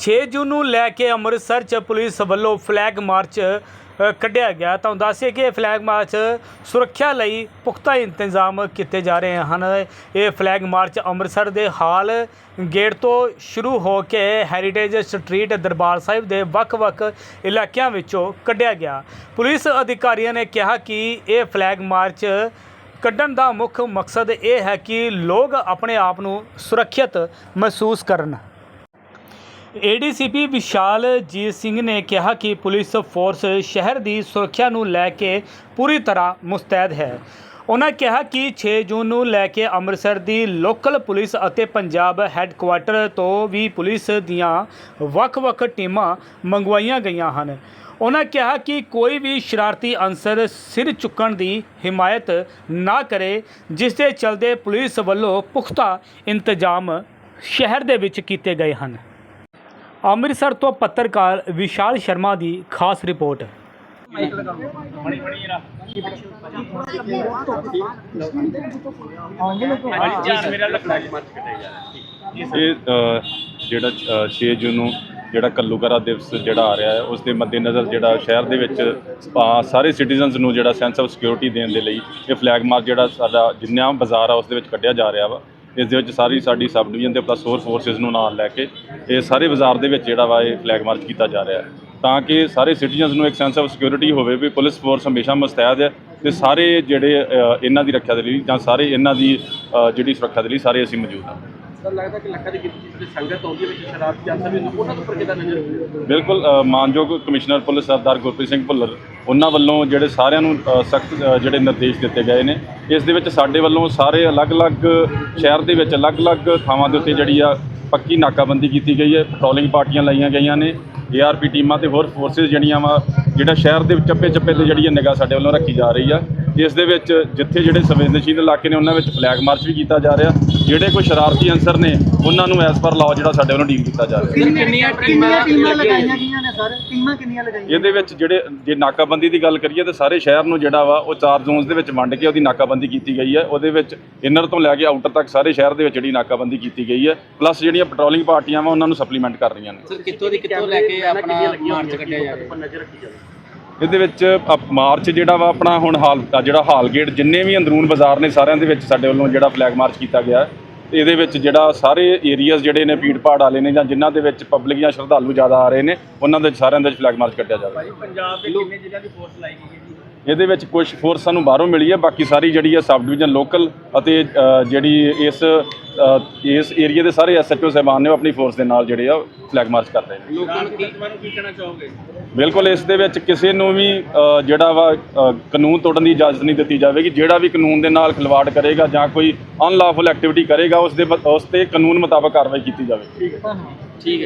ਛੇ ਜੂਨ ਨੂੰ ਲੈ ਕੇ ਅੰਮ੍ਰਿਤਸਰ ਚ ਪੁਲਿਸ ਵੱਲੋਂ ਫਲੈਗ ਮਾਰਚ ਕੱਢਿਆ ਗਿਆ। ਤੁਹਾਨੂੰ ਦੱਸਿਆ ਕਿ ਇਹ ਫਲੈਗ ਮਾਰਚ ਸੁਰੱਖਿਆ ਲਈ ਪੁਖਤਾ ਇੰਤਜ਼ਾਮ ਕੀਤੇ ਜਾ ਰਹੇ ਹਨ। ਇਹ ਫਲੈਗ ਮਾਰਚ ਅੰਮ੍ਰਿਤਸਰ ਦੇ ਹਾਲ ਗੇਟ ਤੋਂ ਸ਼ੁਰੂ ਹੋ ਕੇ ਹੈਰੀਟੇਜ ਸਟਰੀਟ ਦਰਬਾਰ ਸਾਹਿਬ ਦੇ ਵੱਖ-ਵੱਖ ਇਲਾਕਿਆਂ ਵਿੱਚੋਂ ਕੱਢਿਆ ਗਿਆ। ਪੁਲਿਸ ਅਧਿਕਾਰੀਆਂ ਨੇ ਕਿਹਾ ਕਿ ਇਹ ਫਲੈਗ ਮਾਰਚ ਕੱਢਣ ਦਾ ਮੁੱਖ ਮਕਸਦ ਇਹ ਹੈ ਕਿ ਲੋਕ ਆਪਣੇ ਆਪ ਨੂੰ ਸੁਰੱਖਿਅਤ ਮਹਿਸੂਸ ਕਰਨ। ਏਡੀਸੀਪੀ ਵਿਸ਼ਾਲ ਜੀਤ ਸਿੰਘ ਨੇ ਕਿਹਾ ਕਿ ਪੁਲਿਸ ਫੋਰਸ ਸ਼ਹਿਰ ਦੀ ਸੁਰੱਖਿਆ ਨੂੰ ਲੈ ਕੇ ਪੂਰੀ ਤਰ੍ਹਾਂ ਮੁਸਤੈਦ ਹੈ। ਉਹਨਾਂ ਕਿਹਾ ਕਿ 6 ਜੂਨ ਨੂੰ ਲੈ ਕੇ ਅੰਮ੍ਰਿਤਸਰ ਦੀ ਲੋਕਲ ਪੁਲਿਸ ਅਤੇ ਪੰਜਾਬ ਹੈੱਡਕੁਆਟਰ ਤੋਂ ਵੀ ਪੁਲਿਸ ਦੀਆਂ ਵੱਖ-ਵੱਖ ਟੀਮਾਂ ਮੰਗਵਾਈਆਂ ਗਈਆਂ ਹਨ। ਉਹਨਾਂ ਕਿਹਾ ਕਿ ਕੋਈ ਵੀ ਸ਼ਰਾਰਤੀ ਅੰਸਰ ਸਿਰ ਚੁੱਕਣ ਦੀ ਹਿਮਾਇਤ ਨਾ ਕਰੇ, ਜਿਸ ਦੇ ਚਲਦੇ ਪੁਲਿਸ ਵੱਲੋਂ ਪੁਖਤਾ ਇੰਤਜ਼ਾਮ ਸ਼ਹਿਰ ਦੇ ਵਿੱਚ ਕੀਤੇ ਗਏ ਹਨ। ਅੰਮ੍ਰਿਤਸਰ ਤੋਂ ਪੱਤਰਕਾਰ ਵਿਸ਼ਾਲ ਸ਼ਰਮਾ ਦੀ ਖਾਸ ਰਿਪੋਰਟ। ਇਹ ਅ, ਜਿਹੜਾ ਅ, 6 ਜੂਨ ਨੂੰ ਜਿਹੜਾ ਕੱਲੂਕਰਾ ਦਿਵਸ ਜਿਹੜਾ ਆ ਰਿਹਾ ਹੈ ਉਸ ਦੇ ਮੱਦੇਨਜ਼ਰ ਜਿਹੜਾ ਸ਼ਹਿਰ ਦੇ ਵਿੱਚ ਅ, ਸਾਰੇ ਸਿਟੀਜ਼ਨਸ ਨੂੰ ਜਿਹੜਾ ਸੈਂਸ ਆਫ ਸਿਕਿਉਰਿਟੀ ਦੇਣ ਦੇ ਲਈ ਇਹ ਫਲੈਗ ਮਾਰਚ ਜਿਹੜਾ ਸਾਡਾ ਜਿੰਨਾ ਬਾਜ਼ਾਰ ਆ ਉਸ ਦੇ ਵਿੱਚ ਕੱਢਿਆ ਜਾ ਰਿਹਾ ਵਾ। ਇਸ ਦੇ ਵਿੱਚ ਸਾਰੀ ਸਾਡੀ ਸਬ ਡਿਵੀਜ਼ਨ ਤੇ ਪਲੱਸ ਹੋਰ ਫੋਰਸਿਸ ਨੂੰ ਨਾਲ ਲੈ ਕੇ ਇਹ ਸਾਰੇ ਬਾਜ਼ਾਰ ਦੇ ਵਿੱਚ ਜਿਹੜਾ ਵਾ ਇਹ ਫਲੈਗ ਮਾਰਚ ਕੀਤਾ ਜਾ ਰਿਹਾ ਹੈ। ਤਾਂ ਕਿ ਸਾਰੇ ਸਿਟੀਜ਼ਨਸ ਨੂੰ ਇੱਕ ਸੈਂਸ ਆਫ ਸਿਕਿਉਰਿਟੀ ਹੋਵੇ ਵੀ ਪੁਲਿਸ ਫੋਰਸ ਹਮੇਸ਼ਾ ਮੁਸਤੈਦ ਹੈ ਤੇ ਸਾਰੇ ਜਿਹੜੇ ਇਹਨਾਂ ਦੀ ਰੱਖਿਆ ਦੇ ਲਈ ਜਾਂ ਸਾਰੇ ਇਹਨਾਂ ਦੀ ਜਿਹੜੀ ਸੁਰੱਖਿਆ ਦੇ ਲਈ ਸਾਰੇ ਅਸੀਂ ਮੌਜੂਦ ਹਾਂ। ਸਰ ਲੱਗਦਾ ਕਿ ਲੱਖਾਂ ਦੀ ਗਿਣਤੀ ਵਿੱਚ ਸੰਗਤ ਆਉਂਦੀ ਹੈ ਵਿੱਚ ਸ਼ਰਾਰਤੀ ਅੰਸਰ ਵੀ ਉਹਨਾਂ ਤੋਂ ਉੱਪਰ ਨਜ਼ਰ ਰੱਖਦੇ ਬਿਲਕੁਲ ਮਾਨਯੋਗ ਕਮਿਸ਼ਨਰ ਪੁਲਿਸ ਸਰਦਾਰ ਗੁਰਪ੍ਰੀਤ ਸਿੰਘ ਭੁੱਲਰ, ਉਹਨਾਂ ਵੱਲੋਂ ਜਿਹੜੇ ਸਾਰਿਆਂ ਨੂੰ ਸਖਤ ਜਿਹੜੇ ਨਿਰਦੇਸ਼ ਦਿੱਤੇ ਗਏ ਨੇ, ਇਸ ਦੇ ਵਿੱਚ ਸਾਡੇ ਵੱਲੋਂ ਸਾਰੇ ਅਲੱਗ-ਅਲੱਗ ਸ਼ਹਿਰ ਦੇ ਵਿੱਚ ਅਲੱਗ-ਅਲੱਗ ਥਾਵਾਂ ਦੇ ਉੱਤੇ ਜਿਹੜੀ ਆ ਪੱਕੀ ਨਾਕਾਬੰਦੀ ਕੀਤੀ ਗਈ ਹੈ, ਪੈਟਰੋਲਿੰਗ ਪਾਰਟੀਆਂ ਲਾਈਆਂ ਗਈਆਂ ਨੇ ਏਆਰਪੀ ਟੀਮਾਂ ਤੇ ਹੋਰ ਫੋਰਸਿਸ ਜਿਹੜੀਆਂ ਵਾ, ਜਿਹੜਾ ਸ਼ਹਿਰ ਦੇ ਚੱਪੇ-ਚੱਪੇ ਤੇ ਜਿਹੜੀ ਨਿਗਾਹ ਸਾਡੇ ਵੱਲੋਂ ਰੱਖੀ ਜਾ ਰਹੀ ਆ, ਇਸ ਦੇ ਵਿੱਚ ਜਿੱਥੇ ਜਿਹੜੇ ਸੰਵੇਦਨਸ਼ੀਲ ਇਲਾਕੇ ਨੇ, ਉਹਨਾਂ ਵਿੱਚ ਫਲੈਗ ਮਾਰਚ ਵੀ ਕੀਤਾ ਜਾ ਰਿਹਾ ਜਿਹੜੇ ਕੋਈ ਸ਼ਰਾਰਤੀ ਅੰਸਰ ਨੇ ਉਹਨਾਂ ਨੂੰ ਐਸ ਪਰ ਲਾਅ ਜਿਹੜਾ ਸਾਡੇ ਵੱਲੋਂ ਡੀਲ ਕੀਤਾ ਜਾ ਰਿਹਾ। ਕਿੰਨੀਆਂ ਕਿੰਨੀਆਂ ਟੀਮਾਂ ਲਗਾਈਆਂ ਗਈਆਂ ਨੇ ਸਰ? ਟੀਮਾਂ ਕਿੰਨੀਆਂ ਲਗਾਈਆਂ ਇਹਦੇ ਵਿੱਚ ਜਿਹੜੇ ਜੇ ਨਾਕਾਬੰਦੀ ਦੀ ਗੱਲ ਕਰੀਏ ਤਾਂ ਸਾਰੇ ਸ਼ਹਿਰ ਨੂੰ ਜਿਹੜਾ ਵਾ ਉਹ ਚਾਰ ਜ਼ੋਨਸ ਦੇ ਵਿੱਚ ਵੰਡ ਕੇ ਉਹਦੀ ਨਾਕਾਬੰਦੀ ਕੀਤੀ ਗਈ ਹੈ। ਉਹਦੇ ਵਿੱਚ ਇਨਰ ਤੋਂ ਲੈ ਕੇ ਆਊਟਰ ਤੱਕ ਸਾਰੇ ਸ਼ਹਿਰ ਦੇ ਵਿੱਚ ਜਿਹੜੀ ਨਾਕਾਬੰਦੀ ਕੀਤੀ ਗਈ ਹੈ। ਪਲੱਸ ਜਿਹੜੀਆਂ ਪੈਟਰੋਲਿੰਗ ਪਾਰਟੀਆਂ ਵਾ ਉਹਨਾਂ ਨੂੰ ਸਪਲੀਮੈਂਟ ਕਰ ਰਹੀਆਂ ਨੇ। ਸਰ ਕਿੱਥੋਂ ਦੀ ਕਿੱਥੋਂ ਲੈ ਕੇ ਆਪਣਾ ਮਾਰਚ ਕੱਢਿਆ ਜਾ ਰਿਹਾ? ਨਜ਼ਰ ਰੱਖੀ ਜਾਵੇ। ਇਹਦੇ ਵਿੱਚ ਅ- ਮਾਰਚ ਜਿਹੜਾ ਵਾ ਆਪਣਾ ਹੁਣ ਹਾਲ ਜਿਹੜਾ ਹਾਲ ਗੇਟ ਜਿੰਨੇ ਵੀ ਅੰਦਰੂਨ ਬਾਜ਼ਾਰ ਨੇ ਸਾਰਿਆਂ ਦੇ ਵਿੱਚ ਸਾਡੇ ਵੱਲੋਂ ਜਿਹੜਾ ਫਲੈਗ ਮਾਰਚ ਕੀਤਾ ਗਿਆ ਹੈ। ਇਹਦੇ ਵਿੱਚ ਜਿਹੜਾ ਸਾਰੇ ਏਰੀਆਜ਼ ਜਿਹੜੇ ਨੇ, ਭੀੜ ਭਾੜ ਵਾਲੇ ਨੇ ਜਾਂ ਜਿਨ੍ਹਾਂ ਦੇ ਵਿੱਚ ਪਬਲਿਕ ਜਾਂ ਸ਼ਰਧਾਲੂ ਜ਼ਿਆਦਾ ਆ ਰਹੇ ਨੇ, ਉਹਨਾਂ ਦੇ ਸਾਰਿਆਂ ਦੇ ਫਲੈਗ ਮਾਰਚ ਕੱਢਿਆ ਜਾਵੇ ਪੰਜਾਬ ਦੇ ਕਿੰਨੇ ਜ਼ਿਲ੍ਹਿਆਂ ਦੀ ਫੋਰਸ ਲਾਈ ਗਈ ਹੈ ਜੀ ਇਹਦੇ ਵਿੱਚ ਕੁਝ ਫੋਰਸ ਸਾਨੂੰ ਬਾਹਰੋਂ ਮਿਲੀ ਹੈ ਬਾਕੀ ਸਾਰੀ ਜਿਹੜੀ ਹੈ ਸਬ ਡਿਵੀਜ਼ਨ ਲੋਕਲ ਅਤੇ ਜਿਹੜੀ ਇਸ ਇਸ ਏਰੀਆ ਦੇ ਸਾਰੇ ਐਸਐਚਓ ਸਾਹਿਬਾਨ ਨੇ ਉਹ ਆਪਣੀ ਫੋਰਸ ਦੇ ਨਾਲ ਜਿਹੜੇ ਆ ਫਲੈਗ ਮਾਰਚ ਕਰ ਰਹੇ ਨੇ। ਲੋਕਾਂ ਨੂੰ ਕੀ ਕਹਿਣਾ ਚਾਹੋਗੇ? ਬਿਲਕੁਲ ਇਸ ਦੇ ਵਿੱਚ ਕਿਸੇ ਨੂੰ ਵੀ ਜਿਹੜਾ ਵਾ ਕਾਨੂੰਨ ਤੋੜਨ ਦੀ ਇਜਾਜ਼ਤ ਨਹੀਂ ਦਿੱਤੀ ਜਾਵੇਗੀ। ਜਿਹੜਾ ਵੀ ਕਾਨੂੰਨ ਦੇ ਨਾਲ ਖਿਲਵਾੜ ਕਰੇਗਾ ਜਾਂ ਕੋਈ ਅਨਲਾਫੁਲ ਐਕਟੀਵਿਟੀ ਕਰੇਗਾ ਉਸ ਦੇ ਉਸ ਤੇ ਕਾਨੂੰਨ ਮੁਤਾਬਕ ਕਾਰਵਾਈ ਕੀਤੀ ਜਾਵੇਗੀ। ਠੀਕ ਹੈ। ਜੀ